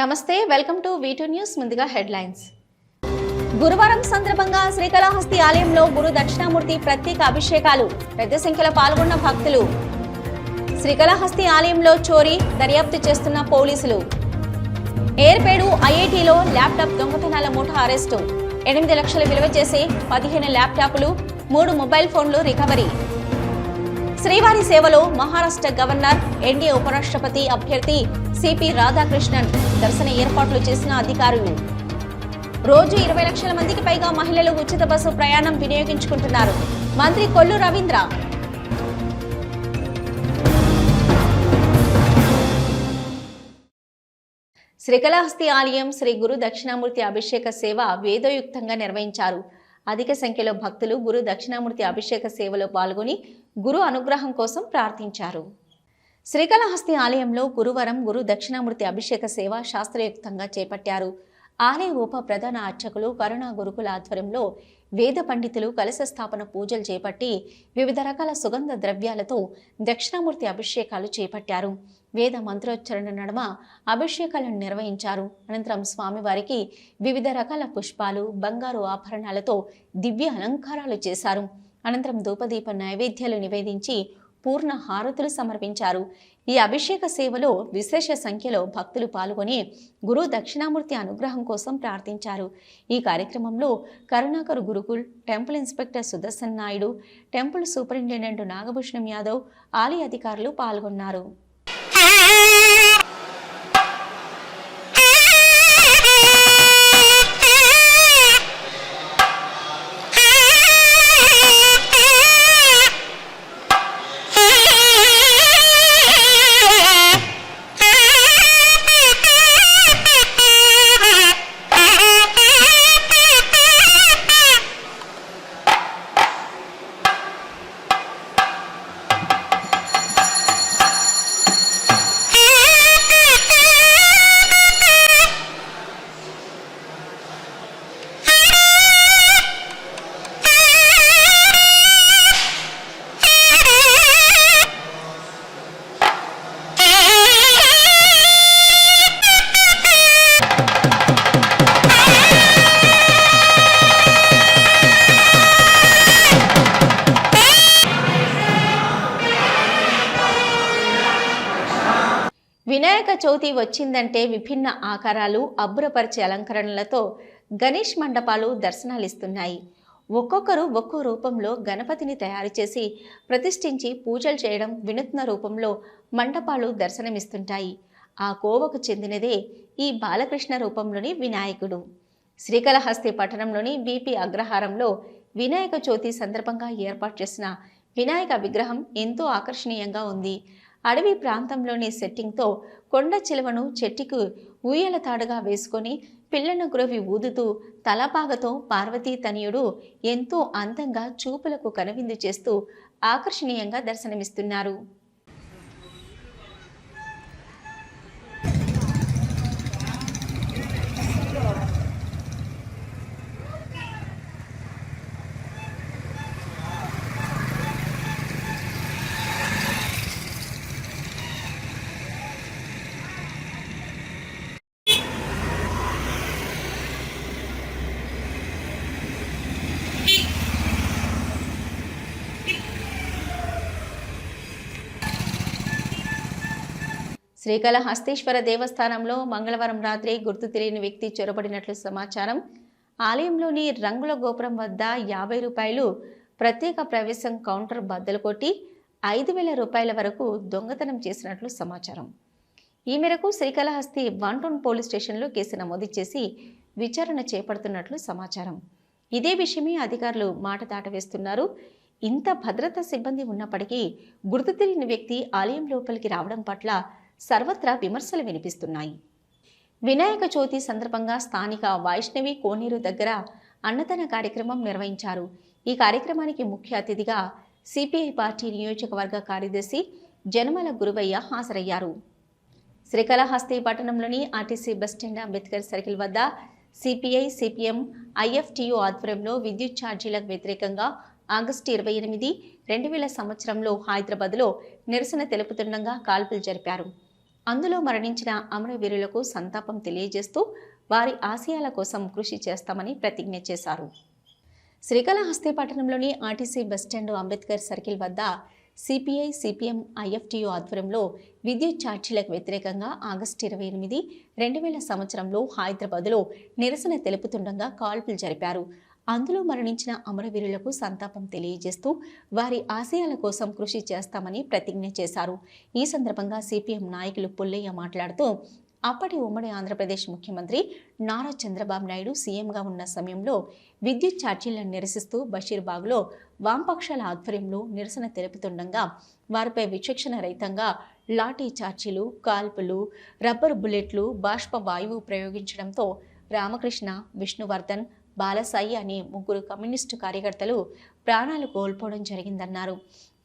నమస్తే welcome to V two news ముందుగా headlines. గురువారం సందర్భంగా శ్రీకాళహస్తి ఆలయంలో గురు దక్షిణామూర్తి ప్రత్యేక అభిషేకాలు పెద్ద సంఖ్యలో పాల్గొన్న భక్తులు. శ్రీకాళహస్తి ఆలయంలో చోరీ దర్యాప్తు చేస్తున్న పోలీసులు. ఎయిర్పేడు ఐఐటిలో ల్యాప్టాప్ దొంగతనాల మూట అరెస్టు. ఎనిమిది లక్షలు విలువ చేసే పదిహేను ల్యాప్టాప్లు మూడు మొబైల్ ఫోన్లు రికవరీ. శ్రీవారి సేవలో మహారాష్ట్ర గవర్నర్ ఎన్డీఏ ఉపరాష్ట్రపతి అభ్యర్థి సిపి రాధాకృష్ణన్ దర్శన ఏర్పాట్లు చేసిన అధికారులు. రోజు ఇరవై లక్షల మందికి పైగా మహిళలు ఉచిత బస్సు ప్రయాణం వినియోగించుకుంటున్నారు. మంత్రి కొల్లు రవీంద్ర. శ్రీకాళహస్తి ఆలయం శ్రీ గురు దక్షిణామూర్తి అభిషేక సేవ వేదోయుక్తంగా నిర్వహించారు. అధిక సంఖ్యలో భక్తులు గురు దక్షిణామూర్తి అభిషేక సేవలో పాల్గొని గురు అనుగ్రహం కోసం ప్రార్థించారు. శ్రీకాళహస్తి ఆలయంలో గురువారం గురు దక్షిణామూర్తి అభిషేక సేవ శాస్త్రయుక్తంగా చేపట్టారు. ఆలయ ఉప ప్రధాన అర్చకులు కరుణా గురుకుల ఆధ్వర్యంలో వేద పండితులు కలశ స్థాపన పూజలు చేపట్టి వివిధ రకాల సుగంధ ద్రవ్యాలతో దక్షిణామూర్తి అభిషేకాలు చేపట్టారు. వేద మంత్రోచ్చరణ నడుమ అభిషేకాలను నిర్వహించారు. అనంతరం స్వామివారికి వివిధ రకాల పుష్పాలు బంగారు ఆభరణాలతో దివ్య అలంకారాలు చేశారు. అనంతరం ధూపదీప నైవేద్యాలు నివేదించి పూర్ణ హారతులు సమర్పించారు. ఈ అభిషేక సేవలో విశేష సంఖ్యలో భక్తులు పాల్గొని గురు దక్షిణామూర్తి అనుగ్రహం కోసం ప్రార్థించారు. ఈ కార్యక్రమంలో Karunakar Gurukul temple inspector Sudarshan Naidu temple superintendent Nagabhushanam Yadav ఆలయ అధికారులు పాల్గొన్నారు. చవితి వచ్చిందంటే విభిన్న ఆకారాలు అబ్బురపరిచే అలంకరణలతో గణేష్ మండపాలు దర్శనాలిస్తున్నాయి. ఒక్కొక్కరు ఒక్కో రూపంలో గణపతిని తయారు చేసి ప్రతిష్ఠించి పూజలు చేయడం వినూత్న రూపంలో మండపాలు దర్శనమిస్తుంటాయి. ఆ కోవకు చెందినదే ఈ బాలకృష్ణ రూపంలోని వినాయకుడు. శ్రీకాళహస్తి పట్టణంలోని బీపీ అగ్రహారంలో వినాయక చవితి సందర్భంగా ఏర్పాటు చేసిన వినాయక విగ్రహం ఎంతో ఆకర్షణీయంగా ఉంది. అడవి ప్రాంతంలోని సెట్టింగ్తో కొండ చిలువను చెట్టుకు ఊయల తాడుగా వేసుకొని పిల్లను గురవి ఊదుతూ తలపాగతో పార్వతీ తనయుడు ఎంతో అందంగా చూపులకు కనువిందు చేస్తూ ఆకర్షణీయంగా దర్శనమిస్తున్నారు. శ్రీకాళహస్తీశ్వర దేవస్థానంలో మంగళవారం రాత్రి గుర్తు తెలియని వ్యక్తి చొరబడినట్లు సమాచారం. ఆలయంలోని రంగుల గోపురం వద్ద యాభై రూపాయలు ప్రత్యేక ప్రవేశం కౌంటర్ బద్దలు కొట్టి ఐదు వేల రూపాయల వరకు దొంగతనం చేసినట్లు సమాచారం. ఈ మేరకు శ్రీకాళహస్తి వన్ టౌన్ పోలీస్ స్టేషన్లో కేసు నమోదు చేసి విచారణ చేపడుతున్నట్లు సమాచారం. ఇదే విషయమే అధికారులు మాట దాటవేస్తున్నారు. ఇంత భద్రతా సిబ్బంది ఉన్నప్పటికీ గుర్తు తెలియని వ్యక్తి ఆలయం లోపలికి రావడం పట్ల సర్వత్రా విమర్శలు వినిపిస్తున్నాయి. వినాయక చవితి సందర్భంగా స్థానిక వైష్ణవి కోనేరు దగ్గర అన్నదాన కార్యక్రమం నిర్వహించారు. ఈ కార్యక్రమానికి ముఖ్య అతిథిగా సిపిఐ పార్టీ నియోజకవర్గ కార్యదర్శి జనమల గురువయ్య హాజరయ్యారు. శ్రీకాళహస్తి పట్టణంలోని RTC bus stand Ambedkar circle వద్ద సిపిఐ సిపిఎం ఐఎఫ్టియు ఆధ్వర్యంలో విద్యుత్ ఛార్జీలకు వ్యతిరేకంగా ఆగస్టు ఇరవై ఎనిమిది రెండు వేల సంవత్సరంలో హైదరాబాద్లో నిరసన తెలుపుతుండగా కాల్పులు జరిపారు. అందులో మరణించిన అమరవీరులకు సంతాపం తెలియజేస్తూ వారి ఆశయాల కోసం కృషి చేస్తామని ప్రతిజ్ఞ చేశారు. శ్రీకాళహస్తి పట్టణంలోని RTC bus stand Ambedkar circle వద్ద సిపిఐ సిపిఎం ఐఎఫ్టియు ఆధ్వర్యంలో విద్యుత్ ఛార్జీలకు వ్యతిరేకంగా ఆగస్టు ఇరవై ఎనిమిది రెండు వేల సంవత్సరంలో హైదరాబాద్లో నిరసన తెలుపుతుండగా కాల్పులు జరిపారు. అందులో మరణించిన అమరవీరులకు సంతాపం తెలియజేస్తూ వారి ఆశయాల కోసం కృషి చేస్తామని ప్రతిజ్ఞ చేశారు. ఈ సందర్భంగా సిపిఎం నాయకులు పుల్లయ్య మాట్లాడుతూ అప్పటి ఉమ్మడి ఆంధ్రప్రదేశ్ ముఖ్యమంత్రి నారా చంద్రబాబు నాయుడు సీఎంగా ఉన్న సమయంలో విద్యుత్ ఛార్జీలను నిరసిస్తూ బషీర్బాగ్లో వామపక్షాల ఆధ్వర్యంలో నిరసన తెలుపుతుండగా వారిపై విచక్షణ రహితంగా లాఠీ ఛార్జీలు కాల్పులు రబ్బరు బుల్లెట్లు బాష్ప వాయువు ప్రయోగించడంతో రామకృష్ణ విష్ణువర్ధన్ బాలసాయి అనే ముగ్గురు కమ్యూనిస్టు కార్యకర్తలు ప్రాణాలు కోల్పోవడం జరిగిందన్నారు.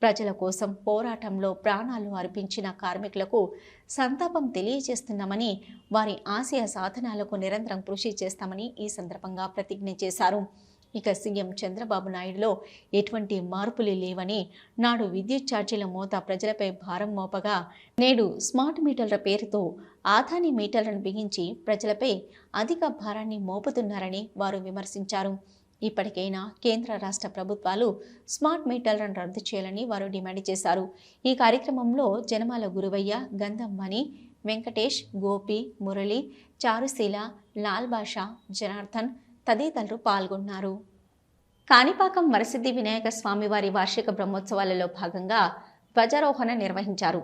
ప్రజల కోసం పోరాటంలో ప్రాణాలు అర్పించిన కార్మికులకు సంతాపం తెలియజేస్తున్నామని వారి ఆశయ సాధనాలకు నిరంతరం కృషి చేస్తామని ఈ సందర్భంగా ప్రతిజ్ఞ చేశారు. ఇక సీఎం చంద్రబాబు నాయుడులో ఎటువంటి మార్పులు లేవని నాడు విద్యుత్ ఛార్జీల మోత ప్రజలపై భారం మోపగా నేడు స్మార్ట్ మీటర్ల పేరుతో ఆదాని మీటర్లను బిగించి ప్రజలపై అధిక భారాన్ని మోపుతున్నారని వారు విమర్శించారు. ఇప్పటికైనా కేంద్ర రాష్ట్ర ప్రభుత్వాలు స్మార్ట్ మీటర్లను రద్దు చేయాలని వారు డిమాండ్ చేశారు. ఈ కార్యక్రమంలో జనమాల గురువయ్య గంధం మణి వెంకటేష్ గోపి మురళి చారుశీల లాల్ బాషా జనార్దన్ తదితరులు పాల్గొన్నారు. కాణిపాకం వరసిద్ధి వినాయక స్వామివారి వార్షిక బ్రహ్మోత్సవాలలో భాగంగా ధ్వజారోహణ నిర్వహించారు.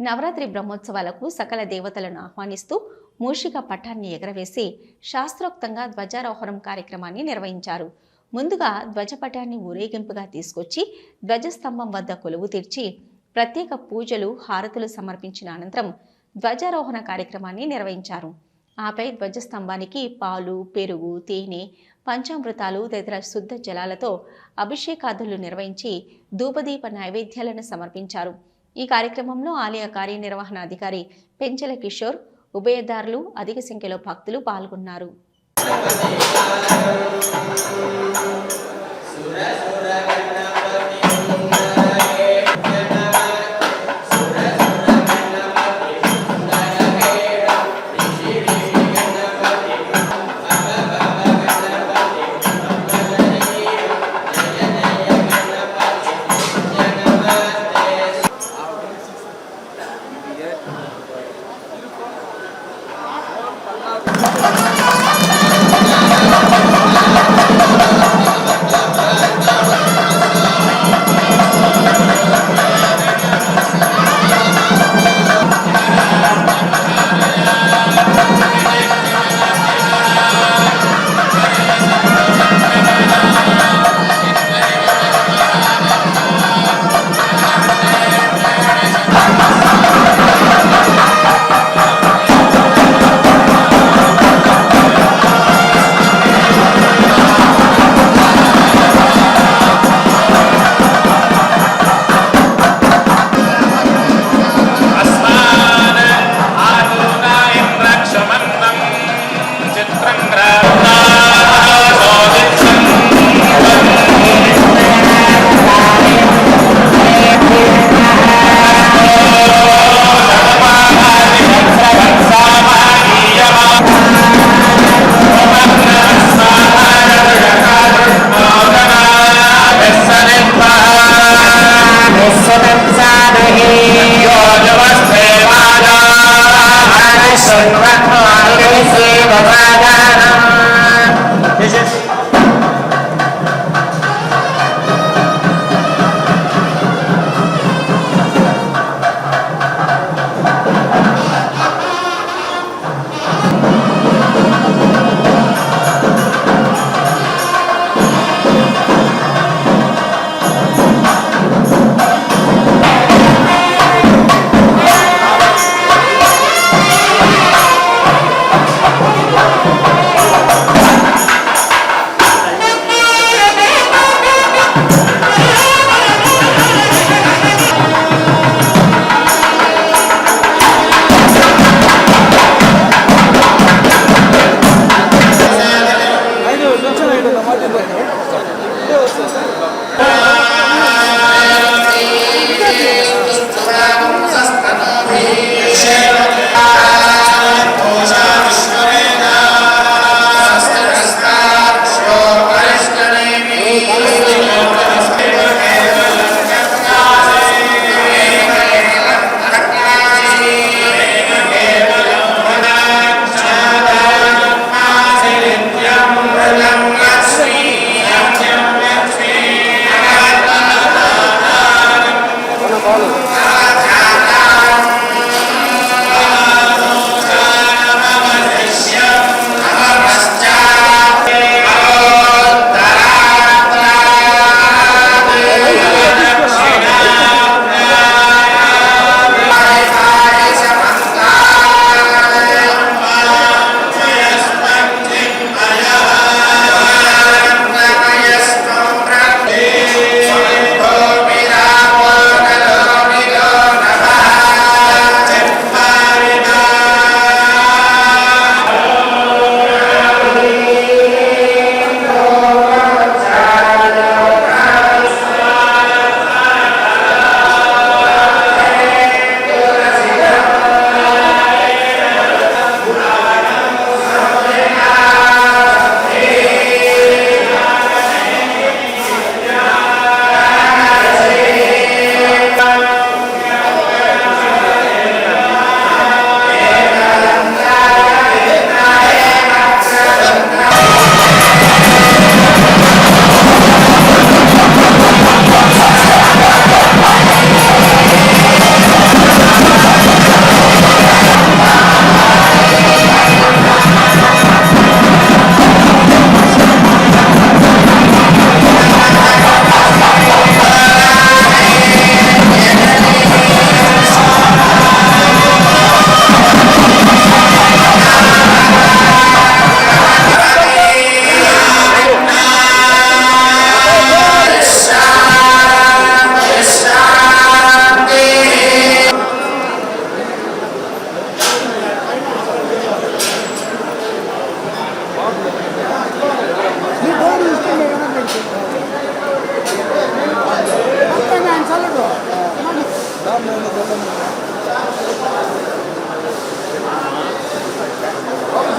నవరాత్రి బ్రహ్మోత్సవాలకు సకల దేవతలను ఆహ్వానిస్తూ మూషిక పట్టాన్ని ఎగరవేసి శాస్త్రోక్తంగా ధ్వజారోహణం కార్యక్రమాన్ని నిర్వహించారు. ముందుగా ధ్వజపటాన్ని ఊరేగింపుగా తీసుకొచ్చి ధ్వజస్తంభం వద్ద కొలువు తీర్చి ప్రత్యేక పూజలు హారతులు సమర్పించిన అనంతరం ధ్వజారోహణ కార్యక్రమాన్ని నిర్వహించారు. ఆపై ధ్వజస్తంభానికి పాలు పెరుగు తేనె పంచామృతాలు తదితర శుద్ధ జలాలతో అభిషేకాదులు నిర్వహించి ధూపదీప నైవేద్యాలను సమర్పించారు. ఈ కార్యక్రమంలో ఆలయ కార్యనిర్వహణాధికారి పెంచల కిషోర్ ఉభయదారులు అధిక సంఖ్యలో భక్తులు పాల్గొన్నారు.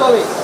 మా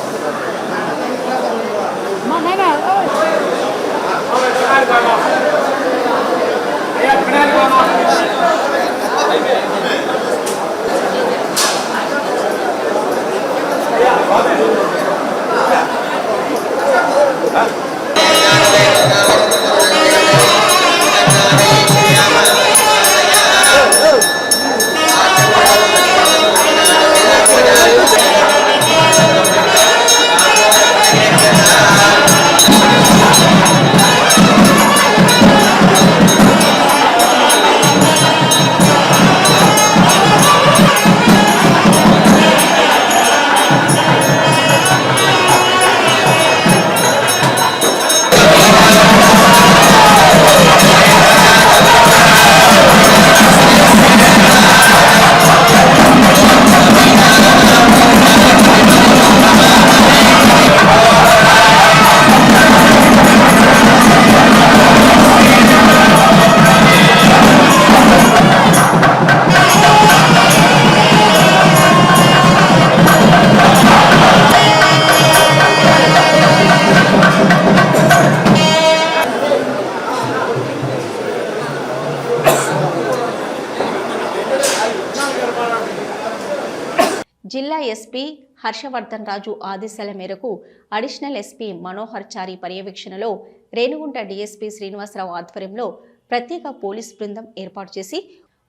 హర్షవర్ధన్ రాజు ఆదేశాల మేరకు అడిషనల్ ఎస్పీ మనోహర్ చారి పర్యవేక్షణలో రేణుగుంట డీఎస్పీ శ్రీనివాసరావు ఆధ్వర్యంలో ప్రత్యేక పోలీస్ బృందం ఏర్పాటు చేసి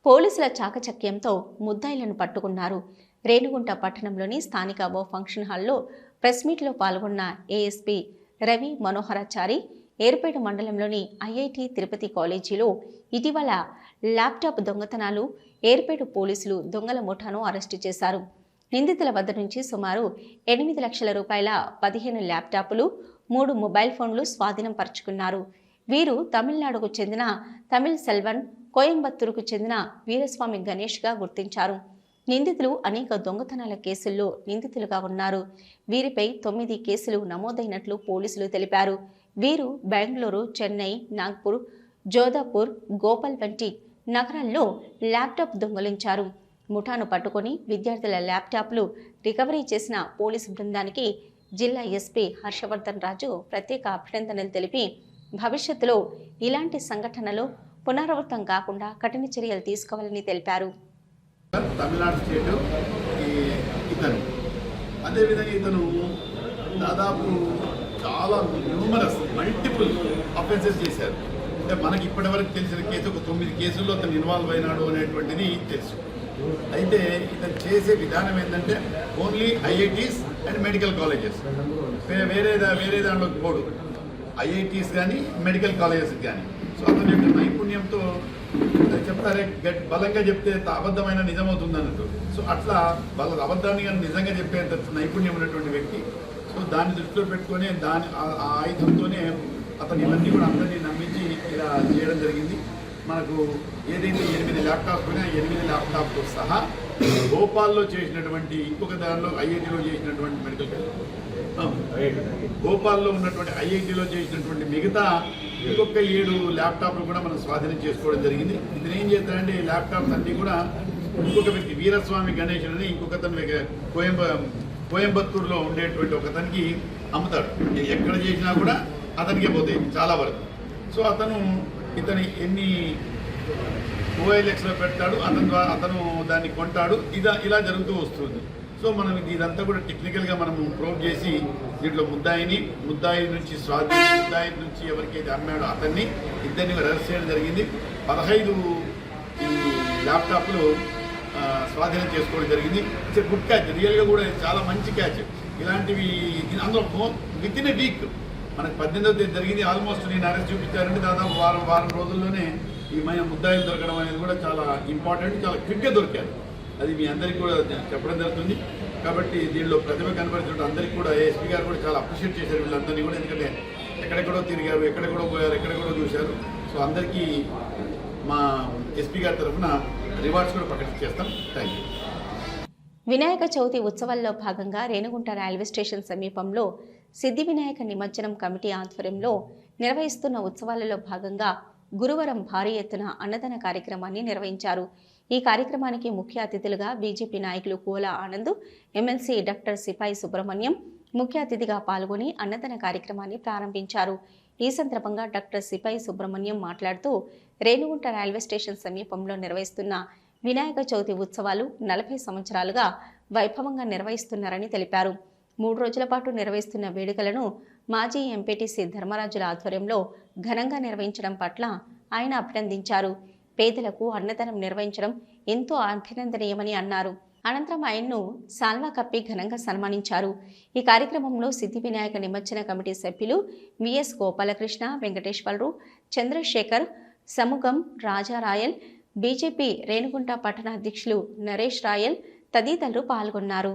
పోలీసుల చాకచక్యంతో ముద్దాయిలను పట్టుకున్నారు. రేణుగుంట పట్టణంలోని స్థానిక ఓ ఫంక్షన్ హాల్లో ప్రెస్ మీట్లో పాల్గొన్న ఏఎస్పీ రవి మనోహరాచారి ఏర్పేట మండలంలోని ఐఐటి తిరుపతి కాలేజీలో ఇటీవల ల్యాప్టాప్ దొంగతనాలు ఏర్పేట పోలీసులు దొంగల ముఠాను అరెస్టు చేశారు. నిందితుల వద్ద నుంచి సుమారు ఎనిమిది లక్షల రూపాయల పదిహేను ల్యాప్టాప్లు మూడు మొబైల్ ఫోన్లు స్వాధీనం పరుచుకున్నారు. వీరు తమిళనాడుకు చెందిన తమిళ్ సెల్వన్ కోయంబత్తూరుకు చెందిన వీరస్వామి గణేష్గా గుర్తించారు. నిందితులు అనేక దొంగతనాల కేసుల్లో నిందితులుగా ఉన్నారు. వీరిపై తొమ్మిది కేసులు నమోదైనట్లు పోలీసులు తెలిపారు. వీరు బెంగళూరు చెన్నై నాగ్పూర్ జోధాపూర్ గోపాల్ వంటి నగరాల్లో ల్యాప్టాప్ దొంగలించారు. ముఠాను పట్టుకొని విద్యార్థుల ల్యాప్టాప్లు రికవరీ చేసిన పోలీసు బృందానికి జిల్లా ఎస్పీ హర్షవర్ధన్ రాజు ప్రత్యేక అభినందనలు తెలిపి భవిష్యత్తులో ఇలాంటి సంఘటనలు పునరావృతం కాకుండా కఠిన చర్యలు తీసుకోవాలని తెలిపారు. అదేవిధంగా ఇతను దాదాపు చాలా న్యూమరస్ మల్టిపుల్ అఫెన్సెస్ చేశారు. అంటే మనకి ఇప్పటివరకు తెలిసిన కేసు ఒక తొమ్మిది కేసుల్లో అతను ఇన్వాల్వ్ అయినాడు అనేటువంటిది తెలుసు. అయితే ఇతను చేసే విధానం ఏంటంటే only IITs and medical colleges వేరే వేరే దాంట్లో పోడు. ఐఐటీస్ కానీ మెడికల్ కాలేజెస్ కానీ సో అతని యొక్క నైపుణ్యంతో చెప్తారే గట్ బలంగా చెప్తే అబద్ధమైన నిజమవుతుంది అన్నట్టు సో అట్లా వాళ్ళ అబద్ధాన్ని కానీ నిజంగా చెప్పేంత నైపుణ్యం ఉన్నటువంటి వ్యక్తి. సో దాన్ని దృష్టిలో పెట్టుకొని దాని ఆ- ఆ ఆయుధంతోనే అతను ఇవన్నీ కూడా అందరినీ నమ్మించి ఇలా చేయడం జరిగింది. మనకు ఏదైతే ఎనిమిది ల్యాప్టాప్ ఉన్నాయో ఎనిమిది ల్యాప్టాప్తో సహా భోపాల్లో చేసినటువంటి ఇంకొక దానిలో ఐఐటీలో చేసినటువంటి మెడికల్ భోపాల్లో ఉన్నటువంటి ఐఐటీలో చేసినటువంటి మిగతా ఇంకొక ఏడు ల్యాప్టాప్లు కూడా మనం స్వాధీనం చేసుకోవడం జరిగింది. ఇది ఏం చేస్తారంటే ఈ ల్యాప్టాప్స్ అన్నీ కూడా ఇంకొక వ్యక్తి వీరస్వామి గణేష్ అని ఇంకొక అతను కోయంబ కోయంబత్తూరులో ఉండేటువంటి ఒక అతనికి అమ్ముతాడు ఎక్కడ చేసినా కూడా అతనికే పోతాయి చాలా వరకు. సో అతను ఇతని ఎన్ని ఓఎల్ఎక్స్లో పెడతాడు అతను ద్వారా అతను దాన్ని కొంటాడు. ఇదా ఇలా జరుగుతూ వస్తుంది. సో మనం ఇదంతా కూడా టెక్నికల్గా మనము ప్రూవ్ చేసి దీంట్లో ముద్దాయిని ముద్దాయి నుంచి స్వాతి ముద్దాయి నుంచి ఎవరికైతే అమ్మాడో అతన్ని ఇద్దరిని అరెస్ట్ చేయడం జరిగింది. పదహైదు ఈ ల్యాప్టాప్లు స్వాధీనం చేసుకోవడం జరిగింది. ఇట్స్ గుడ్ క్యాచ్ రియల్గా కూడా చాలా మంచి క్యాచ్ ఇలాంటివి అందులో విత్ ఇన్ వీక్ మనకు పద్దెనిమిదవ తేదీ జరిగింది. ఆల్మోస్ట్ నేను అరెస్ట్ చూపించారంటే దాదాపు వారం వారం రోజుల్లోనే ఈ మన ముద్దాయిలు దొరకడం అనేది కూడా చాలా ఇంపార్టెంట్ చాలా క్విక్గా దొరికారు. అది మీ అందరికీ కూడా చెప్పడం జరుగుతుంది. కాబట్టి దీనిలో ప్రతిభ కనబడుతున్న అందరికీ కూడా ఏఎస్పీ గారు కూడా చాలా అప్రిషియేట్ చేశారు వీళ్ళందరినీ కూడా. ఎందుకంటే ఎక్కడెక్కడో తిరిగారు ఎక్కడెక్కడో పోయారు ఎక్కడెక్కడో చూశారు. సో అందరికీ మా ఎస్పీ గారి తరఫున రివార్డ్స్ కూడా ప్రకటించేస్తాం థ్యాంక్ యూ వినాయక చవితి ఉత్సవాల్లో భాగంగా రేణుగుంట రైల్వే స్టేషన్ సమీపంలో సిద్ధి వినాయక నిమజ్జనం కమిటీ ఆధ్వర్యంలో నిర్వహిస్తున్న ఉత్సవాలలో భాగంగా గురువారం భారీ ఎత్తున అన్నదాన కార్యక్రమాన్ని నిర్వహించారు. ఈ కార్యక్రమానికి ముఖ్య అతిథులుగా బీజేపీ నాయకులు కోల ఆనంద్ ఎమ్మెల్సీ డాక్టర్ సిపాయి సుబ్రహ్మణ్యం ముఖ్య అతిథిగా పాల్గొని అన్నదాన కార్యక్రమాన్ని ప్రారంభించారు. ఈ సందర్భంగా డాక్టర్ సిపాయి సుబ్రహ్మణ్యం మాట్లాడుతూ రేణుగుంట రైల్వే స్టేషన్ సమీపంలో నిర్వహిస్తున్న వినాయక చవితి ఉత్సవాలు నలభై సంవత్సరాలుగా వైభవంగా నిర్వహిస్తున్నారని తెలిపారు. మూడు రోజుల పాటు నిర్వహిస్తున్న వేడుకలను మాజీ ఎంపీటీసీ ధర్మరాజుల ఆధ్వర్యంలో ఘనంగా నిర్వహించడం పట్ల ఆయన అభినందించారు. పేదలకు అన్నదానం నిర్వహించడం ఎంతో అభినందనీయమని అన్నారు. అనంతరం ఆయన్ను సాల్వా కప్పి ఘనంగా సన్మానించారు. ఈ కార్యక్రమంలో సిద్ధి వినాయక నిమజ్జన కమిటీ సభ్యులు విఎస్ గోపాలకృష్ణ వెంకటేశ్వరరావు చంద్రశేఖర్ సముగం రాజా రాయల్ బీజేపీ రేణుగుంట పట్టణ అధ్యక్షులు నరేష్ రాయల్ తదితరులు పాల్గొన్నారు.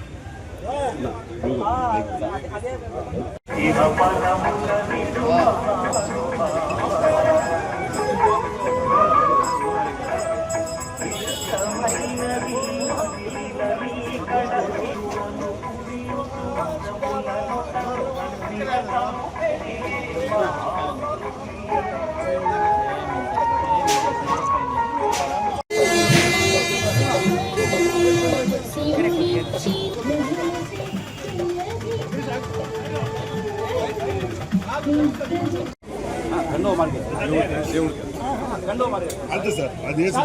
జాయమానోన్యాః కేతుకసుత మే చక్రే భాగం దేవేభ్యో చంద్రమా తిరతి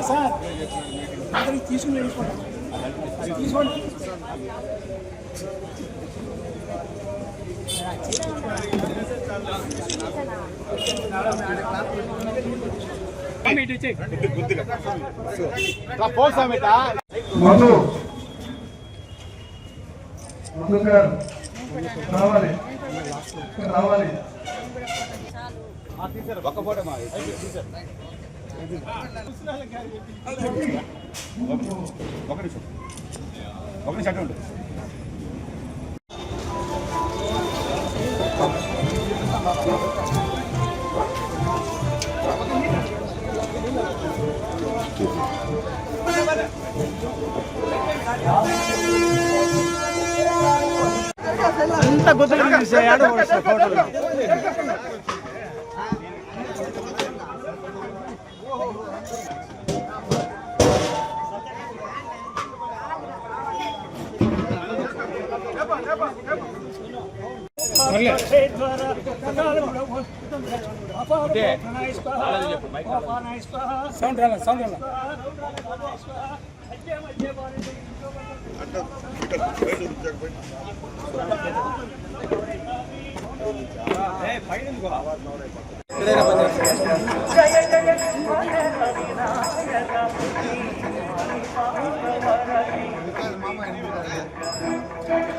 మీరు భద్రం సార్ పూట అందరికి తీసుకుని వెళ్ళిపోండి తీసుకోండి మధు మధు గారు రావాలి రావాలి అంత గుర్తులు తీసేయాడు ఫోటోలు సౌండ్ రాలే సౌండ్ రాలే ఎల్లుండి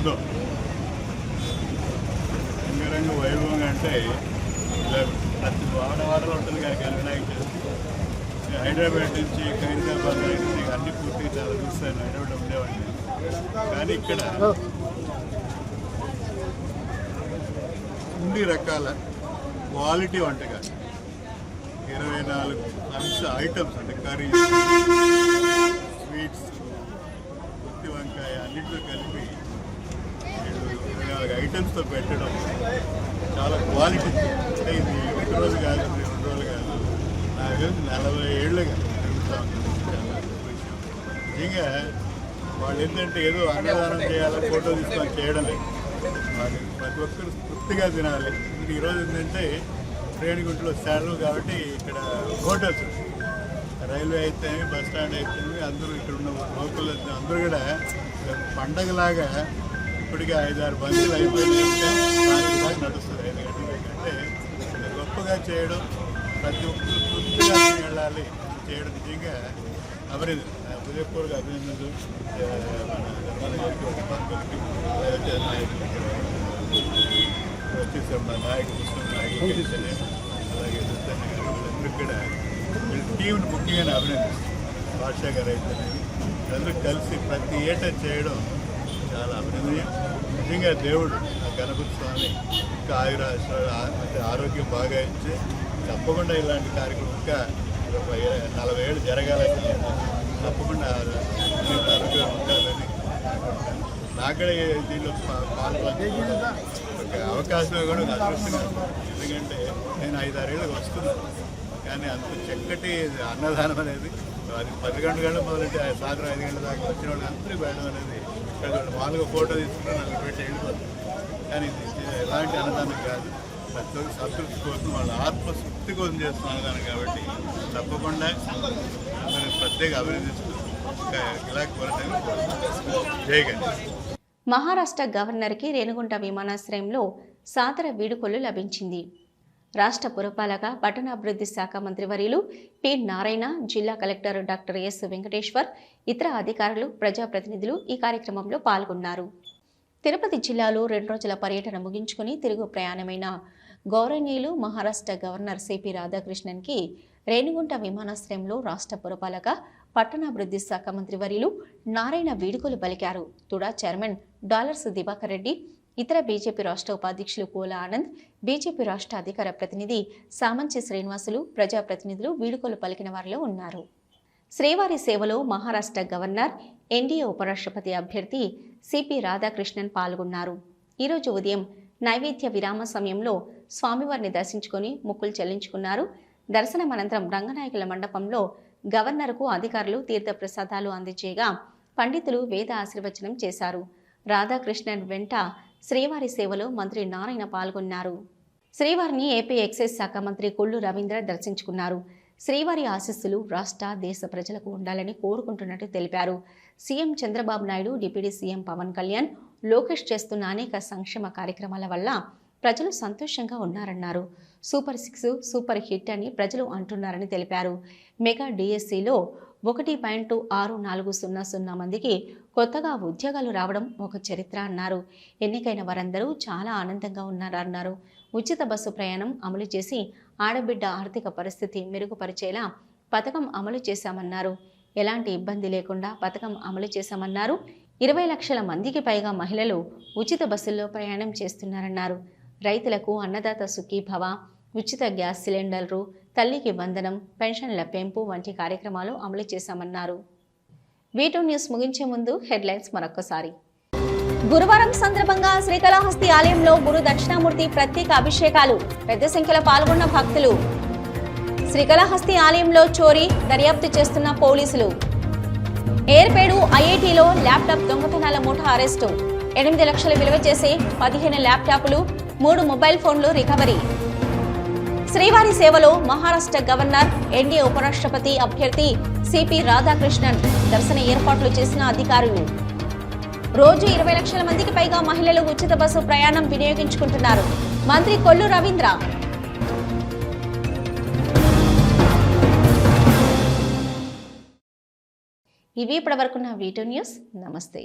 ఉందో? బృందం అంగరంగ వైభవంగా అంటే ఇలా అతి వాడవాడలో ఉంటుంది కానీ వినాయక చవితి హైదరాబాద్ నుంచి ఖైరదాబాద్ నుంచి అన్ని పూర్తిగా చాలా చూస్తాను. హైదరాబాద్ ఉండేవాడిని. కానీ ఇక్కడ అన్ని రకాల క్వాలిటీ వంటకాలు. ఇరవై నాలుగు అంశ ఐటమ్స్ అంటే కర్రీ స్వీట్స్ గుత్తి వంకాయ అన్నింటిలో కలిపి నాలుగు ఐటమ్స్తో పెట్టడం చాలా క్వాలిటీ అంటే ఇది ఒక రోజు కాదు రెండు రోజులు కాదు. నాకు నలభై ఏళ్ళుగా జరుగుతూ చాలా విషయం నిజంగా వాళ్ళు ఏంటంటే ఏదో అన్నదానం చేయాలి ఫోటో తీసుకొని చేయడం లేదు వాళ్ళు ప్రతి ఒక్కరు తృప్తిగా తినాలి. ఇంక ఈరోజు ఏంటంటే రేణిగుంటలో సెలవు కాబట్టి ఇక్కడ హోటల్స్. రైల్వే అయితే బస్ స్టాండ్ అయితే అందరూ ఇక్కడ ఉన్న లోకల్ అందరూ కూడా పండగలాగా ఇప్పటికే ఐదారు బంతులు అయిపోయినాయి నాలుగు దాకా నడుస్తుంది. ఐదు గంటలు గొప్పగా చేయడం ప్రతి ఒక్కరు వెళ్ళాలి చేయడం నిజంగా అభినందన. హృదయపూర్వక అభినందనలు వచ్చేసాం మా నాయకుడు ముస్లిం నాయకులు అలాగే వీళ్ళందరికీ కూడా వీళ్ళ టీంని ముఖ్యంగా అభినందిస్తాం భాషా గారు అయితే వీళ్ళందరూ కలిసి ప్రతి ఏటా చేయడం చాలా అభినందనీయం నిజంగా దేవుడు ఆ గణపతి స్వామి ఇంకా ఆయుర అంటే ఆరోగ్యం బాగా ఇచ్చి తప్పకుండా ఇలాంటి కార్యక్రమం ఇంకా ఒక నలభై ఏళ్ళు జరగాలని తప్పకుండా ఆరోగ్యం ఉండాలని నాకు దీనిలో పా- పాల్గొని అవకాశం కూడా అదృష్టంగా ఎందుకంటే నేను ఐదారేళ్ళకి వస్తున్నాను కానీ అంత చక్కటి అన్నదానం అనేది అది పది గంటల గంటల మొదలెట్టి ఆ సాయంత్రం ఐదు గంటల దాకా వచ్చిన వాళ్ళు అందరికీ వెళ్ళడం అనేది ఇక్కడ మామూలుగా ఫోటో తీసుకుని నలభై పెట్టి వెళ్ళిపోతుంది కానీ ఎలాంటి అన్నదానం కాదు. ప్రతి ఒక్క సంతృప్తి కోసం వాళ్ళ ఆత్మశక్తి కోసం చేస్తున్న అన్నదానం కాబట్టి తప్పకుండా నేను ప్రత్యేక అభివృద్ధి ఇలా కోరటం జై మహారాష్ట్ర గవర్నర్కి రేణుగుంట విమానాశ్రయంలో సాదర వీడుకొలు లభించింది. రాష్ట్ర పురపాలక పట్టణాభివృద్ధి శాఖ మంత్రి వర్యులు పి. నారాయణ జిల్లా కలెక్టర్ డాక్టర్ ఎస్. వెంకటేశ్వర్ ఇతర అధికారులు ప్రజాప్రతినిధులు ఈ కార్యక్రమంలో పాల్గొన్నారు. తిరుపతి జిల్లాలో రెండు రోజుల పర్యటన ముగించుకుని తిరుగు ప్రయాణమైన గౌరవనీయులు మహారాష్ట్ర గవర్నర్ సిపి రాధాకృష్ణన్కి రేణిగుంట విమానాశ్రయంలో రాష్ట్ర పురపాలక పట్టణాభివృద్ధి శాఖ మంత్రి వర్యులు నారాయణ వీడుకోలు పలికారు. TUDA chairman dollars Divakar Reddy ఇతర బీజేపీ రాష్ట్ర ఉపాధ్యక్షులు కోల ఆనంద్ బీజేపీ రాష్ట్ర అధికార ప్రతినిధి సామంచి శ్రీనివాసులు ప్రజాప్రతినిధులు వీడుకోలు పలికిన వారిలో ఉన్నారు. శ్రీవారి సేవలో మహారాష్ట్ర గవర్నర్ ఎన్డీఏ ఉపరాష్ట్రపతి అభ్యర్థి సిపి రాధాకృష్ణన్ పాల్గొన్నారు. ఈరోజు ఉదయం నైవేద్య విరామ సమయంలో స్వామివారిని దర్శించుకొని మొక్కులు చెల్లించుకున్నారు. దర్శనం అనంతరం రంగనాయకుల మండపంలో గవర్నర్కు అధికారులు తీర్థప్రసాదాలు అందజేయగా పండితులు వేద ఆశీర్వచనం చేశారు. రాధాకృష్ణన్ వెంట శ్రీవారి సేవలో మంత్రి నారాయణ పాల్గొన్నారు. శ్రీవారిని ఏపీ ఎక్సైజ్ శాఖ మంత్రి కొల్లు రవీంద్ర దర్శించుకున్నారు. శ్రీవారి ఆశీస్సులు రాష్ట్ర దేశ ప్రజలకు ఉండాలని కోరుకుంటున్నట్టు తెలిపారు. CM Chandrababu Naidu deputy CM Pawan Kalyan Lokesh చేస్తున్న అనేక సంక్షేమ కార్యక్రమాల వల్ల ప్రజలు సంతోషంగా ఉన్నారన్నారు. సూపర్ సిక్స్ సూపర్ హిట్ అని ప్రజలు అంటున్నారని తెలిపారు. మెగా డిఎస్సిలో ఒకటి పాయింట్ ఆరు నాలుగు సున్నా సున్నా మందికి కొత్తగా ఉద్యోగాలు రావడం ఒక చరిత్ర అన్నారు. ఎన్నికైన వారందరూ చాలా ఆనందంగా ఉన్నారన్నారు. ఉచిత బస్సు ప్రయాణం అమలు చేసి ఆడబిడ్డ ఆర్థిక పరిస్థితి మెరుగుపరిచేలా పథకం అమలు చేశామన్నారు. ఎలాంటి ఇబ్బంది లేకుండా పథకం అమలు చేశామన్నారు. ఇరవై లక్షల మందికి పైగా మహిళలు ఉచిత బస్సుల్లో ప్రయాణం చేస్తున్నారన్నారు. రైతులకు అన్నదాత సుఖీభవ ఉచిత గ్యాస్ సిలిండర్లు తల్లికి వందనం పెన్షన్ల పెంపు వంటి కార్యక్రమాలు అమలు చేశామన్నారు. వీటూ న్యూస్ ముగించే ముందు హెడ్లైన్స్ మరొకసారి గురువారం సందర్భంగా శ్రీకాళహస్తి ఆలయంలో గురు దక్షిణామూర్తి ప్రత్యేక అభిషేకాలు పెద్ద సంఖ్యలో పాల్గొన్న భక్తులు. శ్రీకాళహస్తి ఆలయంలో చోరీ దర్యాప్తు చేస్తున్న పోలీసులు. ఏర్పేడు ఐఐటిలో ల్యాప్టాప్ దొంగతనాల మూట అరెస్టు. ఎనిమిది లక్షలు విలువ చేసే పదిహేను ల్యాప్టాప్లు మూడు మొబైల్ ఫోన్లు రికవరీ. శ్రీవారి సేవలో మహారాష్ట్ర గవర్నర్ ఎన్డీఏ ఉపరాష్ట్రపతి అభ్యర్థి సిపి రాధాకృష్ణన్ దర్శన ఏర్పాట్లు చేసిన అధికారులు. రోజు ఇరవై లక్షల మందికి పైగా మహిళలు ఉచిత బస్సు ప్రయాణం వినియోగించుకుంటున్నారు. మంత్రి కొల్లు రవీంద్ర. ఇవి ఇప్పటివరకున్న వీటో న్యూస్ నమస్తే.